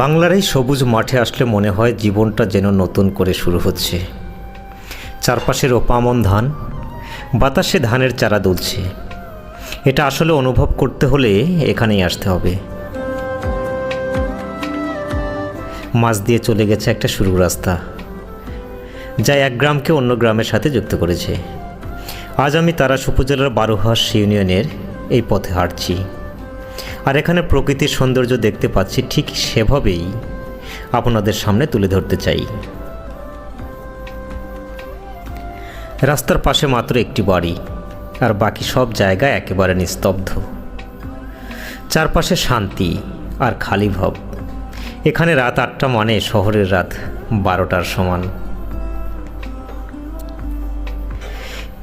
বাংলার এই সবুজ মাঠে আসলে মনে হয় জীবনটা যেন নতুন করে শুরু হচ্ছে। চারপাশের ওপামন ধান, বাতাসে ধানের চারা দুলছে। এটা আসলে অনুভব করতে হলে এখানেই আসতে হবে। মাছ দিয়ে চলে গেছে একটা সরু রাস্তা, যা এক গ্রামকে অন্য গ্রামের সাথে যুক্ত করেছে। আজ আমি তারাস উপজেলার বারোহাস ইউনিয়নের এই পথে হাঁটছি। আর এখানে প্রকৃতির সৌন্দর্য দেখতে পাচ্ছি ঠিক সেভাবেই। আপনাদের সামনে তুলে ধরতে চাই। রাস্তার পাশে মাত্র একটি বাড়ি, আর বাকি সব জায়গা একেবারে নিস্তব্ধ। চারপাশে শান্তি আর খালি ভাব। এখানে রাত আটটা মানে শহরের রাত বারোটার সমান।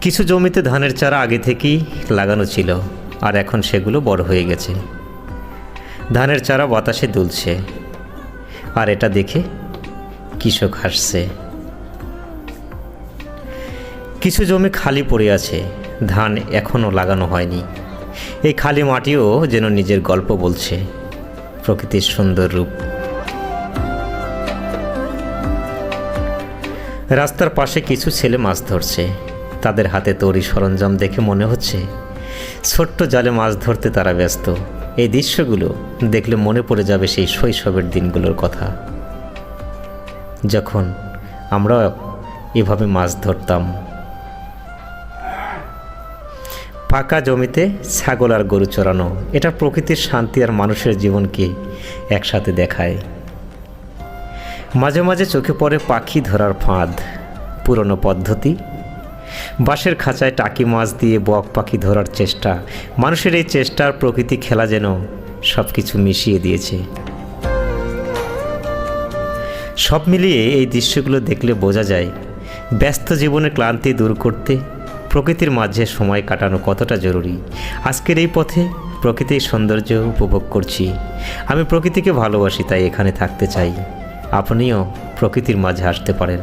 কিছু জমিতে ধানের চারা আগে থেকেই লাগানো ছিল, আর এখন সেগুলো বড় হয়ে গেছে। ধানের চারা বাতাসে দুলছে। আর এটা দেখে কৃষক হাসছে। কিছু জমি খালি পড়ে আছে, ধান এখনও লাগানো হয়নি। এই খালি মাটিও যেন নিজের গল্প বলছে, প্রকৃতির সুন্দর রূপ। রাস্তার পাশে কিছু ছেলে মাছ ধরছে, তাদের হাতে তৈরি সরঞ্জাম দেখে মনে হচ্ছে ছোট্ট জালে মাছ ধরতে তারা ব্যস্ত। এই দৃশ্যগুলো দেখলে মনে পড়ে যাবে সেই শৈশবের দিনগুলোর কথা। যখন আমরা এভাবে মাছ ধরতাম। ফাঁকা জমিতে ছাগল আর গরু চড়ানো, এটা প্রকৃতির শান্তি আর মানুষের জীবনকে একসাথে দেখায়। মাঝে মাঝে চোখে পড়ে পাখি ধরার ফাঁদ, পুরনো পদ্ধতি বাঁশের খাঁচায় টাকি মাছ দিয়ে বক পাখি ধরার চেষ্টা। মানুষের এই চেষ্টার প্রকৃতি খেলা যেন সব কিছু মিশিয়ে দিয়েছে। সব মিলিয়ে এই দৃশ্যগুলো দেখলে বোঝা যায়, ব্যস্ত জীবনের ক্লান্তি দূর করতে প্রকৃতির মাঝে সময় কাটানো কতটা জরুরি। আজকের এই পথে প্রকৃতির সৌন্দর্য উপভোগ করছি। আমি প্রকৃতিকে ভালোবাসি, তাই এখানে থাকতে চাই। আপনিও প্রকৃতির মাঝে আসতে পারেন।